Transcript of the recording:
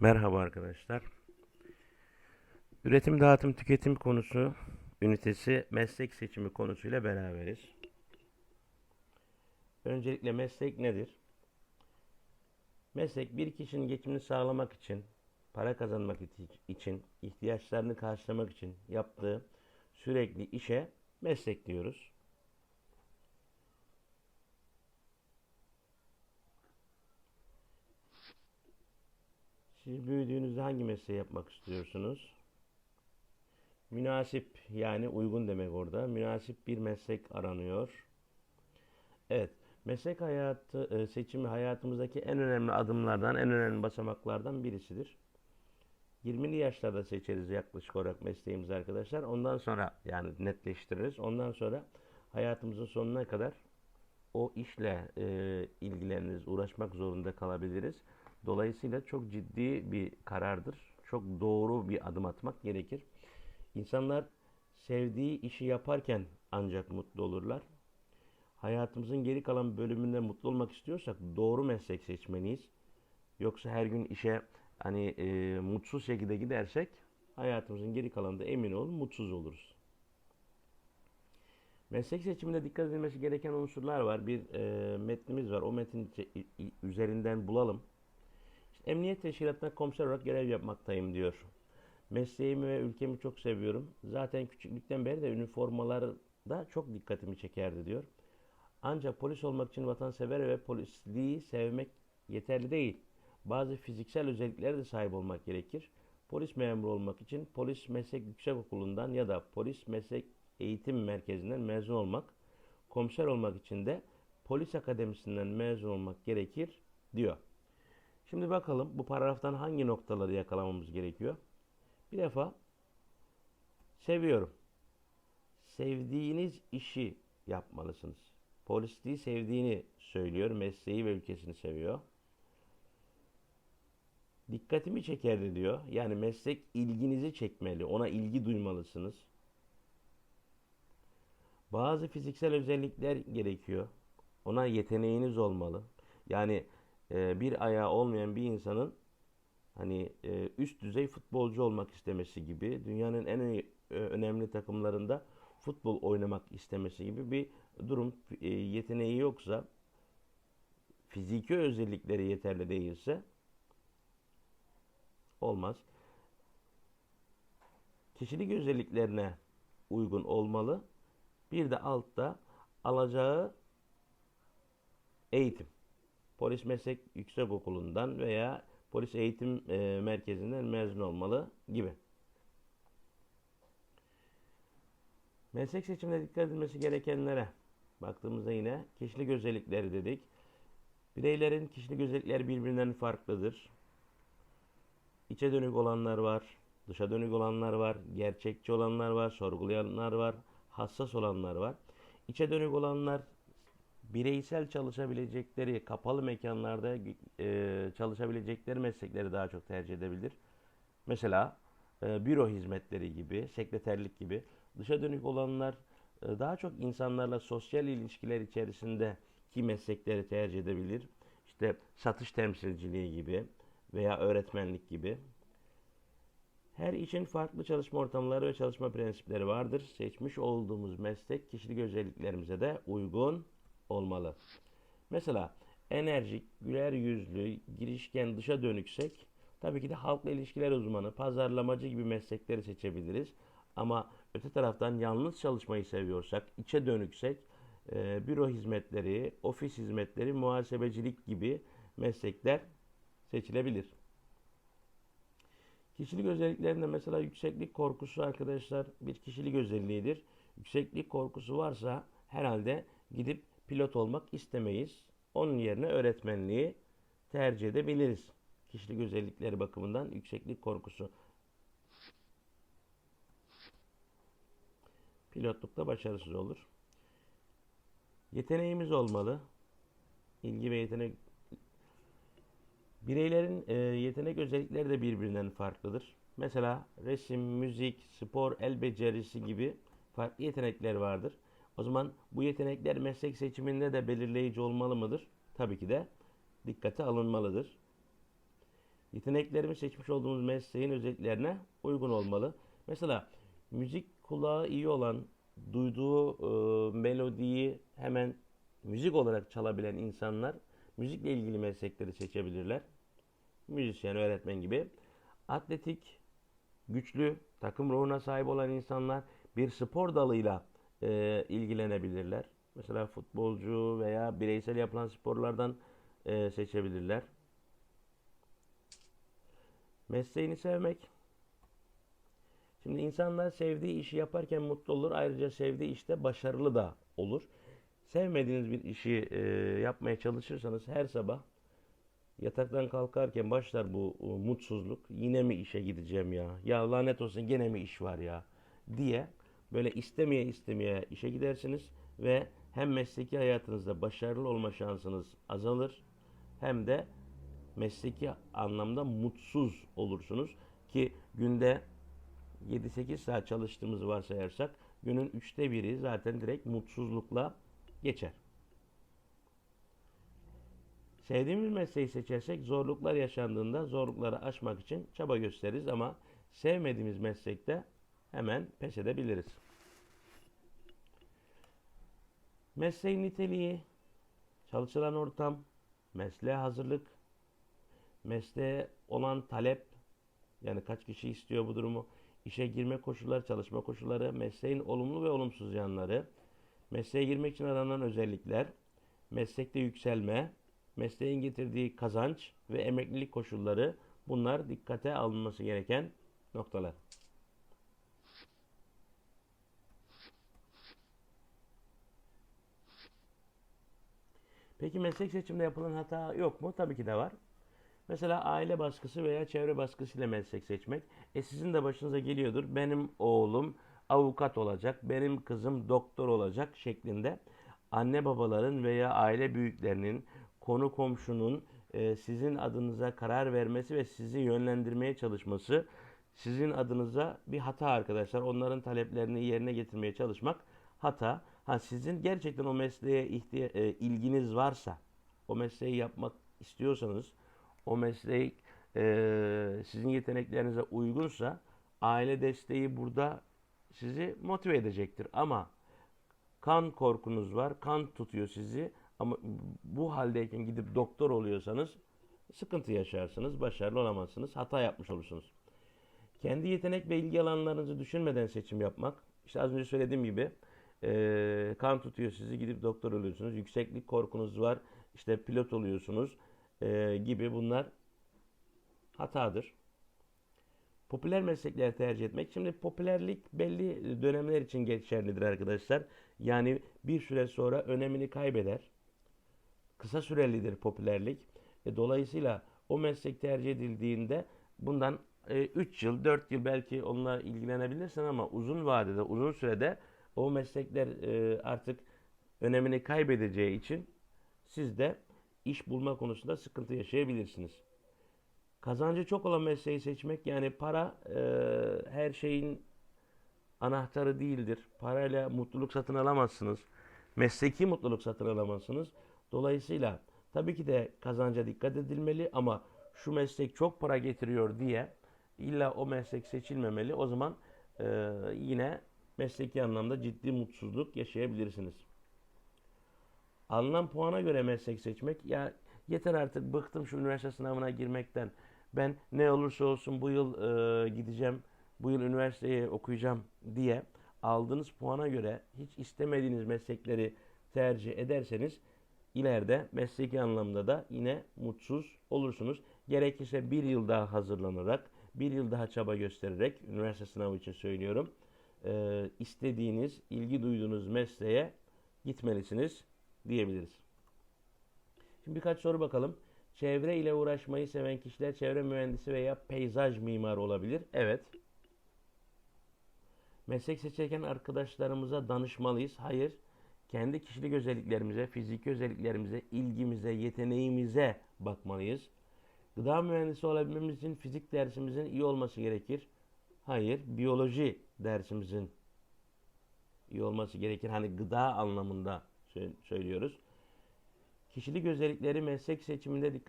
Merhaba arkadaşlar. Üretim, dağıtım, tüketim konusu ünitesi meslek seçimi konusuyla beraberiz. Öncelikle meslek nedir? Meslek bir kişinin geçimini sağlamak için, para kazanmak için, ihtiyaçlarını karşılamak için yaptığı sürekli işe meslek diyoruz. Siz büyüdüğünüzde hangi mesleği yapmak istiyorsunuz? Münasip yani uygun demek orada. Münasip bir meslek aranıyor. Evet, meslek hayatı e, seçimi hayatımızdaki en önemli adımlardan, en önemli basamaklardan birisidir. 20'li yaşlarda seçeriz yaklaşık olarak mesleğimizi arkadaşlar. Ondan sonra yani netleştiririz. Ondan sonra hayatımızın sonuna kadar o işle e, ilgileniriz, uğraşmak zorunda kalabiliriz. Dolayısıyla çok ciddi bir karardır. Çok doğru bir adım atmak gerekir. İnsanlar sevdiği işi yaparken ancak mutlu olurlar. Hayatımızın geri kalan bölümünde mutlu olmak istiyorsak doğru meslek seçmeliyiz. Yoksa her gün işe hani e, mutsuz şekilde gidersek hayatımızın geri kalanında emin olun mutsuz oluruz. Meslek seçiminde dikkat edilmesi gereken unsurlar var. Bir e, metnimiz var. O metin üzerinden bulalım. Emniyet Teşkilatı'na komiser olarak görev yapmaktayım diyor. Mesleğimi ve ülkemi çok seviyorum. Zaten küçüklükten beri de üniformalar da çok dikkatimi çekerdi diyor. Ancak polis olmak için vatansever ve polisliği sevmek yeterli değil. Bazı fiziksel özelliklere de sahip olmak gerekir. Polis memuru olmak için polis meslek yüksekokulu'ndan ya da polis meslek eğitim merkezinden mezun olmak, komiser olmak için de polis akademisinden mezun olmak gerekir diyor. Şimdi bakalım bu paragraftan hangi noktaları yakalamamız gerekiyor? Bir defa seviyorum. Sevdiğiniz işi yapmalısınız. Polisliği sevdiğini söylüyor. Mesleği ve ülkesini seviyor. Dikkatimi çekerdi diyor. Yani meslek ilginizi çekmeli. Ona ilgi duymalısınız. Bazı fiziksel özellikler gerekiyor. Ona yeteneğiniz olmalı. Yani e, bir ayağı olmayan bir insanın hani e, üst düzey futbolcu olmak istemesi gibi dünyanın en e, önemli takımlarında futbol oynamak istemesi gibi bir durum yeteneği yoksa fiziki özellikleri yeterli değilse olmaz. Kişilik özelliklerine uygun olmalı. Bir de altta alacağı eğitim. Polis Meslek Yüksekokulu'ndan veya Polis Eğitim e, Merkezi'nden mezun olmalı gibi. Meslek seçiminde dikkat edilmesi gerekenlere baktığımızda yine kişilik özellikleri dedik. Bireylerin kişilik özellikleri birbirinden farklıdır. İçe dönük olanlar var, dışa dönük olanlar var, gerçekçi olanlar var, sorgulayanlar var, hassas olanlar var. İçe dönük olanlar bireysel çalışabilecekleri, kapalı mekanlarda e, çalışabilecekleri meslekleri daha çok tercih edebilir. Mesela e, büro hizmetleri gibi, sekreterlik gibi. Dışa dönük olanlar e, daha çok insanlarla sosyal ilişkiler içerisinde ki meslekleri tercih edebilir. İşte satış temsilciliği gibi veya öğretmenlik gibi. Her için farklı çalışma ortamları ve çalışma prensipleri vardır. Seçmiş olduğumuz meslek kişilik özelliklerimize de uygun olmalı. Mesela enerjik, güler yüzlü, girişken, dışa dönüksek tabii ki de halkla ilişkiler uzmanı, pazarlamacı gibi meslekleri seçebiliriz. Ama öte taraftan yalnız çalışmayı seviyorsak, içe dönüksek e, büro hizmetleri, ofis hizmetleri, muhasebecilik gibi meslekler seçilebilir. Kişilik özelliklerinde mesela yükseklik korkusu arkadaşlar bir kişilik özelliğidir. Yükseklik korkusu varsa herhalde gidip pilot olmak istemeyiz. Onun yerine öğretmenliği tercih edebiliriz. Kişilik özellikleri bakımından yükseklik korkusu. Pilotlukta başarısız olur. Yeteneğimiz olmalı. İlgi ve yetenek Bireylerin e, yetenek özellikleri de birbirinden farklıdır. Mesela resim, müzik, spor, el becerisi gibi farklı yetenekler vardır. O zaman bu yetenekler meslek seçiminde de belirleyici olmalı mıdır? Tabii ki de dikkate alınmalıdır. Yeteneklerimiz seçmiş olduğumuz mesleğin özelliklerine uygun olmalı. Mesela müzik kulağı iyi olan, duyduğu e, melodiyi hemen müzik olarak çalabilen insanlar müzikle ilgili meslekleri seçebilirler. Müzisyen, öğretmen gibi. Atletik, güçlü, takım ruhuna sahip olan insanlar bir spor dalıyla e, ilgilenebilirler. Mesela futbolcu veya bireysel yapılan sporlardan e, seçebilirler. Mesleğini sevmek. Şimdi insanlar sevdiği işi yaparken mutlu olur. Ayrıca sevdiği işte başarılı da olur. Sevmediğiniz bir işi e, yapmaya çalışırsanız her sabah yataktan kalkarken başlar bu e, mutsuzluk. Yine mi işe gideceğim ya? Ya lanet olsun gene mi iş var ya? diye böyle istemeye istemeye işe gidersiniz ve hem mesleki hayatınızda başarılı olma şansınız azalır hem de mesleki anlamda mutsuz olursunuz ki günde 7-8 saat çalıştığımızı varsayarsak günün üçte biri zaten direkt mutsuzlukla geçer. Sevdiğimiz mesleği seçersek zorluklar yaşandığında zorlukları aşmak için çaba gösteririz ama sevmediğimiz meslekte hemen pes edebiliriz. Mesleğin niteliği, çalışılan ortam, mesleğe hazırlık, mesleğe olan talep, yani kaç kişi istiyor bu durumu, işe girme koşulları, çalışma koşulları, mesleğin olumlu ve olumsuz yanları, mesleğe girmek için aranan özellikler, meslekte yükselme, mesleğin getirdiği kazanç ve emeklilik koşulları bunlar dikkate alınması gereken noktalar. Peki meslek seçiminde yapılan hata yok mu? Tabii ki de var. Mesela aile baskısı veya çevre baskısıyla meslek seçmek. E sizin de başınıza geliyordur. Benim oğlum avukat olacak, benim kızım doktor olacak şeklinde anne babaların veya aile büyüklerinin, konu komşunun e, sizin adınıza karar vermesi ve sizi yönlendirmeye çalışması sizin adınıza bir hata arkadaşlar. Onların taleplerini yerine getirmeye çalışmak hata. Ha sizin gerçekten o mesleğe ihtiya- e, ilginiz varsa, o mesleği yapmak istiyorsanız, o mesleği e, sizin yeteneklerinize uygunsa aile desteği burada sizi motive edecektir. Ama kan korkunuz var, kan tutuyor sizi ama bu haldeyken gidip doktor oluyorsanız sıkıntı yaşarsınız, başarılı olamazsınız, hata yapmış olursunuz. Kendi yetenek ve ilgi alanlarınızı düşünmeden seçim yapmak. İşte az önce söylediğim gibi e, kan tutuyor sizi gidip doktor oluyorsunuz. Yükseklik korkunuz var. işte pilot oluyorsunuz e, gibi bunlar hatadır. Popüler meslekleri tercih etmek. Şimdi popülerlik belli dönemler için geçerlidir arkadaşlar. Yani bir süre sonra önemini kaybeder. Kısa sürelidir popülerlik. E, dolayısıyla o meslek tercih edildiğinde bundan 3 yıl, 4 yıl belki onunla ilgilenebilirsin ama uzun vadede, uzun sürede o meslekler e, artık önemini kaybedeceği için siz de iş bulma konusunda sıkıntı yaşayabilirsiniz. Kazancı çok olan mesleği seçmek yani para e, her şeyin anahtarı değildir. Parayla mutluluk satın alamazsınız. Mesleki mutluluk satın alamazsınız. Dolayısıyla tabii ki de kazanca dikkat edilmeli ama şu meslek çok para getiriyor diye illa o meslek seçilmemeli. O zaman e, yine mesleki anlamda ciddi mutsuzluk yaşayabilirsiniz. Alınan puana göre meslek seçmek ya yeter artık bıktım şu üniversite sınavına girmekten. Ben ne olursa olsun bu yıl e, gideceğim, bu yıl üniversiteye okuyacağım diye aldığınız puana göre hiç istemediğiniz meslekleri tercih ederseniz ileride mesleki anlamda da yine mutsuz olursunuz. Gerekirse bir yıl daha hazırlanarak, bir yıl daha çaba göstererek, üniversite sınavı için söylüyorum, e, istediğiniz, ilgi duyduğunuz mesleğe gitmelisiniz diyebiliriz. Şimdi birkaç soru bakalım. Çevre ile uğraşmayı seven kişiler çevre mühendisi veya peyzaj mimarı olabilir. Evet. Meslek seçerken arkadaşlarımıza danışmalıyız. Hayır. Kendi kişilik özelliklerimize, fiziki özelliklerimize, ilgimize, yeteneğimize bakmalıyız. Gıda mühendisi olabilmemiz için fizik dersimizin iyi olması gerekir. Hayır, biyoloji dersimizin iyi olması gerekir. Hani gıda anlamında söylüyoruz. Kişilik özellikleri meslek seçiminde dikkat